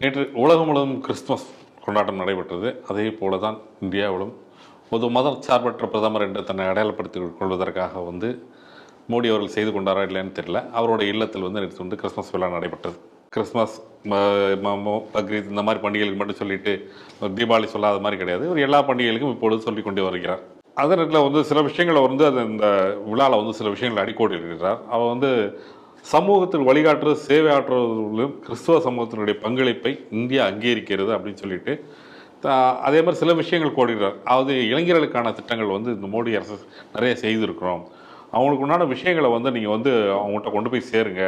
நேற்று உலகம் முழுவதும் கிறிஸ்துமஸ் கொண்டாட்டம் நடைபெற்றது. அதே போல தான் இந்தியாவிலும். ஒரு மதம் சார்பற்ற பிரதமர் என்று தன்னை அடையாளப்படுத்திக் கொள்வதற்காக வந்து மோடி அவர்கள் செய்து கொண்டாரா இல்லைன்னு தெரியல. அவருடைய இல்லத்தில் வந்து நேற்று வந்து கிறிஸ்மஸ் விழா நடைபெற்றது. கிறிஸ்மஸ் ம- பக்ரீத் இந்த மாதிரி பண்டிகைகளுக்கு மட்டும் சொல்லிட்டு தீபாவளி சொல்லாத மாதிரி கிடையாது. ஒரு எல்லா பண்டிகைகளுக்கும் இப்பொழுது சொல்லி கொண்டு வருகிறார். அதே நேரத்தில் வந்து சில விஷயங்களை வந்து அது இந்த விழாவில் வந்து சில விஷயங்களை அடிக்கோடி இருக்கிறார் அவர் வந்து சமூகத்தில் வழிகாட்டுறது சேவை ஆற்றுவதிலும் கிறிஸ்துவ சமூகத்தினுடைய பங்களிப்பை இந்தியா அங்கீகரிக்கிறது அப்படின்னு சொல்லிட்டு அதே மாதிரி சில விஷயங்கள் கோடுகிறார் அதாவது இளைஞர்களுக்கான திட்டங்கள் வந்து இந்த மோடி அரசு நிறைய செய்திருக்கிறோம். அவங்களுக்கு உண்டான விஷயங்களை வந்து நீங்கள் வந்து அவங்கள்ட்ட கொண்டு போய் சேருங்க.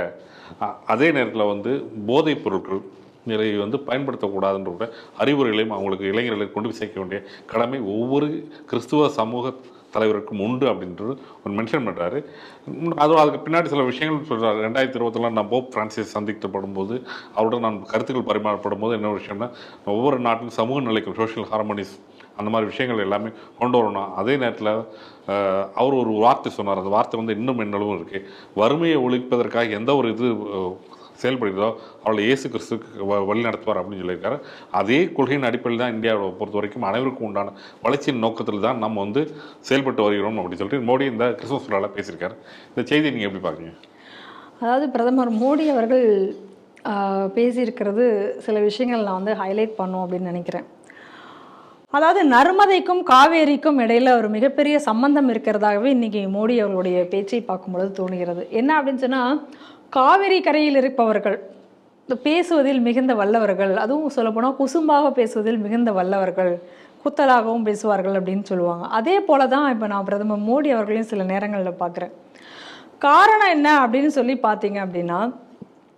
அதே நேரத்தில் வந்து போதைப் பொருட்கள் நிலையை வந்து பயன்படுத்தக்கூடாதுன்ற அறிவுரைகளையும் அவங்களுக்கு இளைஞர்களுக்கு கொண்டு போய் சேர்க்க வேண்டிய கடமை ஒவ்வொரு கிறிஸ்துவ சமூக தலைவருக்கும் உண்டு அப்படின்றது ஒரு மென்ஷன் பண்ணுறாரு அதுவும் அதுக்கு பின்னாடி சில விஷயங்கள் சொல்கிறார் ரெண்டாயிரத்தி இருபத்தில் நான் போப் பிரான்சிஸ் சந்திக்கப்படும் போது அவருடன் நான் கருத்துக்கள் பரிமாறப்படும் போது என்ன விஷயம்னா ஒவ்வொரு நாட்டிலும் சமூக நிலைக்கும் சோஷியல் ஹார்மோனிஸ் அந்த மாதிரி விஷயங்கள் எல்லாமே கொண்டு வரணும். அதே நேரத்தில் அவர் ஒரு வார்த்தை சொன்னார். அந்த வார்த்தை வந்து இன்னும் என்னளவும் இருக்குது வறுமையை ஒழிப்பதற்காக எந்த ஒரு இது செயல்படுகிறதோ அவளை இயேசு கிறிஸ்துக்கு வ- வழி நடத்துவார் அப்படின்னு சொல்லியிருக்காரு. அதே கொள்கையின் அடிப்படையில் தான் இந்தியாவை பொறுத்த வரைக்கும் அனைவருக்கும் உண்டான வளர்ச்சியின் நோக்கத்தில் தான் நம்ம வந்து செயல்பட்டு வருகிறோம் அப்படின்னு சொல்லிட்டு மோடி இந்த கிறிஸ்துமஸ் விழாவில் பேசியிருக்காரு. இந்த செய்தியை நீங்கள் எப்படி பார்க்குறீங்க? அதாவது பிரதமர் மோடி அவர்கள் பேசியிருக்கிறது சில விஷயங்கள் நான் வந்து ஹைலைட் பண்ணும் அப்படின்னு நினைக்கிறேன். அதாவது நர்மதைக்கும் காவேரிக்கும் இடையில ஒரு மிகப்பெரிய சம்பந்தம் இருக்கிறதாகவே இன்னைக்கு மோடி அவர்களுடைய பேச்சை பார்க்கும்பொழுது தோணுகிறது. என்ன அப்படின்னு சொன்னால் காவேரி கரையில் இருப்பவர்கள் இந்த பேசுவதில் மிகுந்த வல்லவர்கள் அதுவும் சொல்லப்போனால் குசும்பாக பேசுவதில் மிகுந்த வல்லவர்கள் குத்தலாகவும் பேசுவார்கள் அப்படின்னு சொல்லுவாங்க. அதே போல தான் இப்போ நான் பிரதமர் மோடி அவர்களையும் சில நேரங்களில் பார்க்குறேன் காரணம் என்ன அப்படின்னு சொல்லி பார்த்தீங்க அப்படின்னா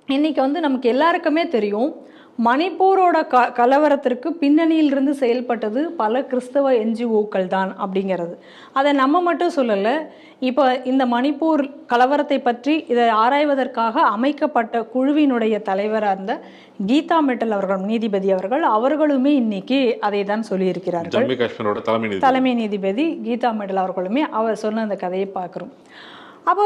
இன்றைக்கி வந்து நமக்கு எல்லாருக்குமே தெரியும் மணிப்பூரோட க கலவரத்திற்கு பின்னணியிலிருந்து செயல்பட்டது பல கிறிஸ்தவ என்ஜிஓக்கள் தான் அப்படிங்கிறது. அதை நம்ம மட்டும் சொல்லலை இப்போ இந்த மணிப்பூர் கலவரத்தை பற்றி இதை ஆராய்வதற்காக அமைக்கப்பட்ட குழுவினுடைய தலைவராக இருந்த கீதா மெட்டல் அவர்கள் நீதிபதி அவர்கள் அவர்களுமே இன்னைக்கு அதை தான் சொல்லியிருக்கிறார்கள். தலைமை நீதி தலைமை நீதிபதி கீதா மெடல் அவர்களுமே அவர் சொன்ன அந்த கதையை பார்க்குறோம். அப்போ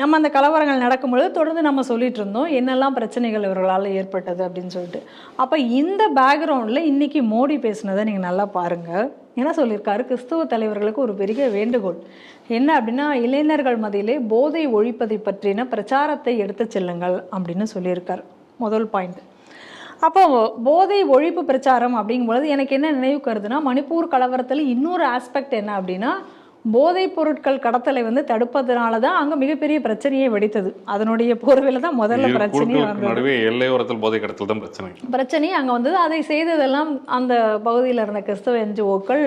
நம்ம அந்த கலவரங்கள் நடக்கும்பொழுது தொடர்ந்து நம்ம சொல்லிட்டு இருந்தோம் என்னெல்லாம் பிரச்சனைகள் இவர்களால் ஏற்பட்டது அப்படின்னு சொல்லிட்டு. அப்போ இந்த பேக்ரவுண்டில் இன்றைக்கி மோடி பேசுனதை நீங்கள் நல்லா பாருங்கள் என்ன சொல்லியிருக்காரு கிறிஸ்துவ தலைவர்களுக்கு ஒரு பெரிய வேண்டுகோள். என்ன அப்படின்னா இளைஞர்கள் மதியிலே போதை ஒழிப்பதை பற்றின பிரச்சாரத்தை எடுத்து செல்லுங்கள் அப்படின்னு சொல்லியிருக்கார். முதல் பாயிண்ட் அப்போ போதை ஒழிப்பு பிரச்சாரம் அப்படிங்கும்பொழுது எனக்கு என்ன நினைவுக்கு வருதுன்னா மணிப்பூர் கலவரத்தில் இன்னொரு ஆஸ்பெக்ட் என்ன அப்படின்னா போதைப் பொருட்கள் கடத்தலை வந்து தடுப்பதனால தான் அங்கே மிகப்பெரிய பிரச்சனையே வெடித்தது. அதனுடைய போர்வையில் தான் முதல்ல பிரச்சனையே நடுவே எல்லையோரத்தில் போதை கடத்தல் தான் பிரச்சனை. பிரச்சனை அங்கே வந்தது. அதை செய்ததெல்லாம் அந்த பகுதியில் இருந்த கிறிஸ்தவ என்ஜிஓக்கள்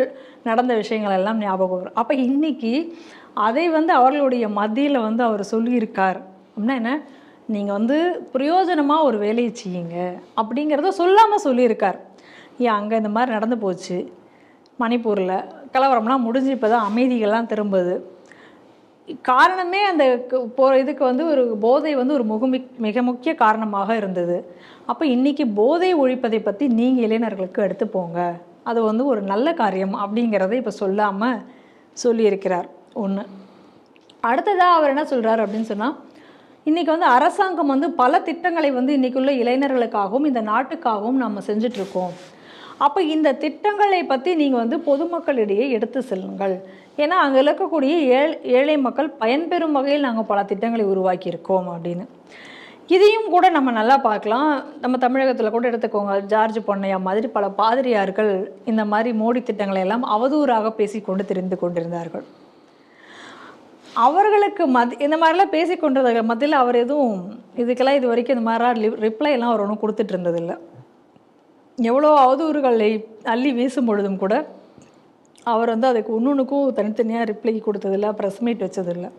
நடந்த விஷயங்கள் எல்லாம் ஞாபகம் வரும். அப்போ இன்னைக்கு அதை வந்து அவர்களுடைய மத்தியில் வந்து அவர் சொல்லியிருக்கார். அப்படின்னா என்ன? நீங்கள் வந்து பிரயோஜனமாக ஒரு வேலையை செய்யுங்க அப்படிங்கிறத சொல்லாமல் சொல்லியிருக்கார். ஏன் அங்கே இந்த மாதிரி நடந்து போச்சு? மணிப்பூரில் கலவரம்லாம் முடிஞ்சு இப்போ தான் அமைதிகள்லாம் திரும்புது. காரணமே அந்த போகிற இதுக்கு வந்து ஒரு போதை வந்து ஒரு முக மிக முக்கிய காரணமாக இருந்தது. அப்போ இன்றைக்கி போதை ஒழிப்பதை பற்றி நீங்கள் இளைஞர்களுக்கு எடுத்து போங்க. அது வந்து ஒரு நல்ல காரியம் அப்படிங்கிறத இப்போ சொல்லாமல் சொல்லியிருக்கிறார் ஒன்று அடுத்ததாக அவர் என்ன சொல்கிறார் அப்படின்னு சொன்னால் இன்றைக்கி வந்து அரசாங்கம் வந்து பல திட்டங்களை வந்து இன்றைக்குள்ள இளைஞர்களுக்காகவும் இந்த நாட்டுக்காகவும் நம்ம செஞ்சிட்ருக்கோம் அப்போ இந்த திட்டங்களை பற்றி நீங்கள் வந்து பொதுமக்களிடையே எடுத்து செல்லுங்கள். ஏன்னா அங்கே இருக்கக்கூடிய ஏழ் ஏழை மக்கள் பயன்பெறும் வகையில் நாங்கள் பல திட்டங்களை உருவாக்கியிருக்கோம் அப்படின்னு. இதையும் கூட நம்ம நல்லா பார்க்கலாம். நம்ம தமிழகத்தில் கூட எடுத்துக்கோங்க. ஜார்ஜ் பொன்னையா மாதிரி பல பாதிரியார்கள் இந்த மாதிரி மோடி திட்டங்களை எல்லாம் அவதூறாக பேசிக்கொண்டு தெரிந்து கொண்டிருந்தார்கள். அவர்களுக்கு மத் இந்த மாதிரிலாம் பேசி மத்தியில் அவர் எதுவும் இதுக்கெல்லாம் இது வரைக்கும் இந்த மாதிரிலாம் ரிப்ளை எல்லாம் அவர் ஒன்றும் கொடுத்துட்டு இருந்ததில்லை. எவ்வளோ அவதூறுகளை அள்ளி வீசும் பொழுதும் கூட அவர் வந்து அதுக்கு ஒன்றுக்கும் தனித்தனியாக ரிப்ளை கொடுத்ததில்ல ப்ரெஸ் மீட் வச்சதில்லை.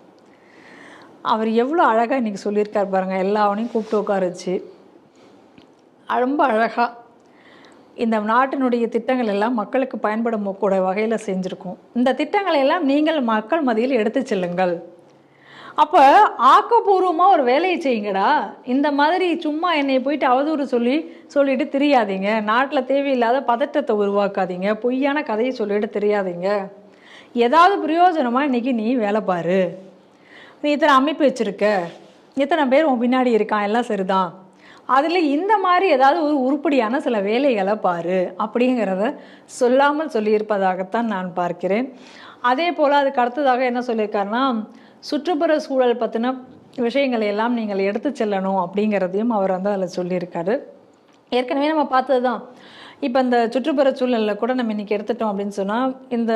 அவர் எவ்வளோ அழகாக இன்றைக்கி சொல்லியிருக்கார் பாருங்கள் எல்லாவனையும் கூப்பிட்டு உட்கார வச்சு ரொம்ப அழகாக இந்த நாட்டினுடைய திட்டங்கள் எல்லாம் மக்களுக்கு பயன்படும் கூட வகையில் செஞ்சுருக்கோம். இந்த திட்டங்களை எல்லாம் நீங்கள் மக்கள் மத்தியில் எடுத்து செல்லுங்கள். அப்போ ஆக்கப்பூர்வமாக ஒரு வேலையை செய்யுங்கடா. இந்த மாதிரி சும்மா என்னை போயிட்டு அவதூறு சொல்லி சொல்லிட்டு தெரியாதீங்க. நாட்டில் தேவையில்லாத பதட்டத்தை உருவாக்காதீங்க. பொய்யான கதையை சொல்லிட்டு தெரியாதீங்க. ஏதாவது பிரயோஜனமாக இன்றைக்கி நீ வேலை பாரு. நீ இத்தனை அமைப்பு வச்சுருக்க. இத்தனை பேர் உன் பின்னாடி இருக்கான். எல்லாம் சரிதான். அதில் இந்த மாதிரி ஏதாவது ஒரு உருப்படியான சில வேலைகளை பாரு. அப்படிங்கிறத சொல்லாமல் சொல்லியிருப்பதாகத்தான் நான் பார்க்கிறேன். அதே போல் அதுக்கு அடுத்ததாக என்ன சொல்லியிருக்காருன்னா சுற்றுப்புற சூழல் பற்றின விஷயங்களை எல்லாம் நீங்கள் எடுத்து செல்லணும் அப்படிங்கிறதையும் அவர் வந்து அதில் சொல்லியிருக்காரு. ஏற்கனவே நம்ம பார்த்தது தான் இப்போ இந்த சுற்றுப்புற சூழலில் கூட நம்ம இன்றைக்கி எடுத்துட்டோம் அப்படின்னு சொன்னால் இந்த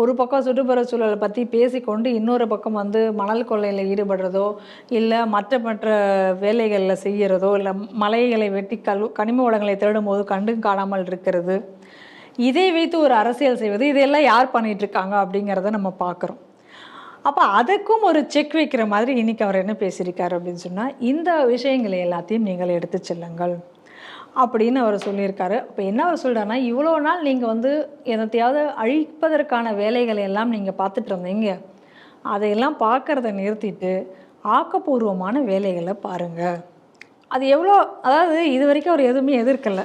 ஒரு பக்கம் சுற்றுப்புற சூழலை பற்றி பேசிக்கொண்டு இன்னொரு பக்கம் வந்து மணல் கொள்ளையில் ஈடுபடுறதோ இல்லை மற்ற மற்ற வேலைகளில் செய்கிறதோ இல்லை மலைகளை வெட்டி கல் கனிம வளங்களை திருடும்போது கண்டும் காணாமல் இருக்கிறது. இதை வைத்து ஒரு அரசியல் செய்வது இதெல்லாம் யார் பண்ணிகிட்ருக்காங்க இருக்காங்க அப்படிங்கிறத நம்ம பார்க்குறோம். அப்போ அதுக்கும் ஒரு செக் வைக்கிற மாதிரி இன்னைக்கு அவர் என்ன பேசியிருக்காரு அப்படின்னு சொன்னால் இந்த விஷயங்களை எல்லாத்தையும் நீங்கள் எடுத்து செல்லுங்கள் அப்படின்னு அவர் சொல்லியிருக்காரு. இப்போ என்ன அவர் சொல்கிறாருன்னா இவ்வளோ நாள் நீங்கள் வந்து என்னத்தையாவது அழிப்பதற்கான வேலைகளை எல்லாம் நீங்கள் பார்த்துட்டு இருந்தீங்க. அதையெல்லாம் பார்க்கறத நிறுத்திட்டு ஆக்கப்பூர்வமான வேலைகளை பாருங்கள் அது எவ்வளோ அதாவது இது வரைக்கும் அவர் எதுவுமே எதிர்க்கலை.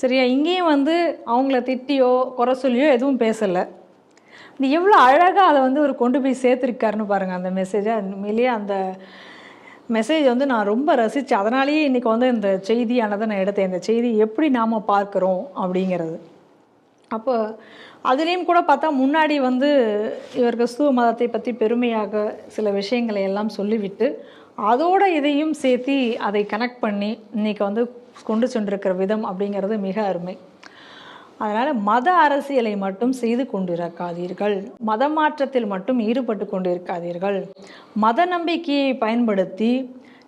சரியா இங்கேயும் வந்து அவங்கள திட்டியோ குறை சொல்லியோ எதுவும் பேசலை. இது எவ்வளோ அழகாக அதை வந்து அவர் கொண்டு போய் சேர்த்துருக்காருன்னு பாருங்கள் அந்த மெசேஜை உண்மையிலேயே அந்த மெசேஜ் வந்து நான் ரொம்ப ரசித்தேன் அதனாலேயே இன்றைக்கி வந்து இந்த செய்தியானதை நான் எடுத்தேன். இந்த செய்தி எப்படி நாம் பார்க்குறோம் அப்படிங்கிறது. அப்போ அதுலேயும் கூட பார்த்தா முன்னாடி வந்து இவர் கிறிஸ்துவ மதத்தை பற்றி பெருமையாக சில விஷயங்களை எல்லாம் சொல்லிவிட்டு அதோட இதையும் சேர்த்து அதை கனெக்ட் பண்ணி இன்னைக்கு வந்து கொண்டு சென்றிருக்கிற விதம் அப்படிங்கிறது மிக அருமை. அதனால் மத அரசியலை மட்டும் செய்து கொண்டிருக்காதீர்கள். மத மாற்றத்தில் மட்டும் ஈடுபட்டு கொண்டிருக்காதீர்கள். மத நம்பிக்கையை பயன்படுத்தி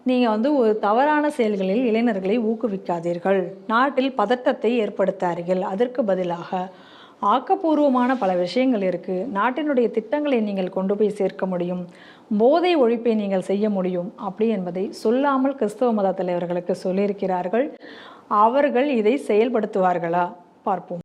நீங்கள் வந்து ஒரு தவறான செயல்களில் இளைஞர்களை ஊக்குவிக்காதீர்கள். நாட்டில் பதட்டத்தை ஏற்படுத்தாதீர்கள். அதற்கு பதிலாக ஆக்கப்பூர்வமான பல விஷயங்கள் இருக்குது நாட்டினுடைய திட்டங்களை நீங்கள் கொண்டு போய் சேர்க்க முடியும். போதை ஒழிப்பை நீங்கள் செய்ய முடியும். அப்படி என்பதை சொல்லாமல் கிறிஸ்தவ மத தலைவர்களுக்கு சொல்லியிருக்கிறார்கள். அவர்கள் இதை செயல்படுத்துவார்களா? பார்ப்போம்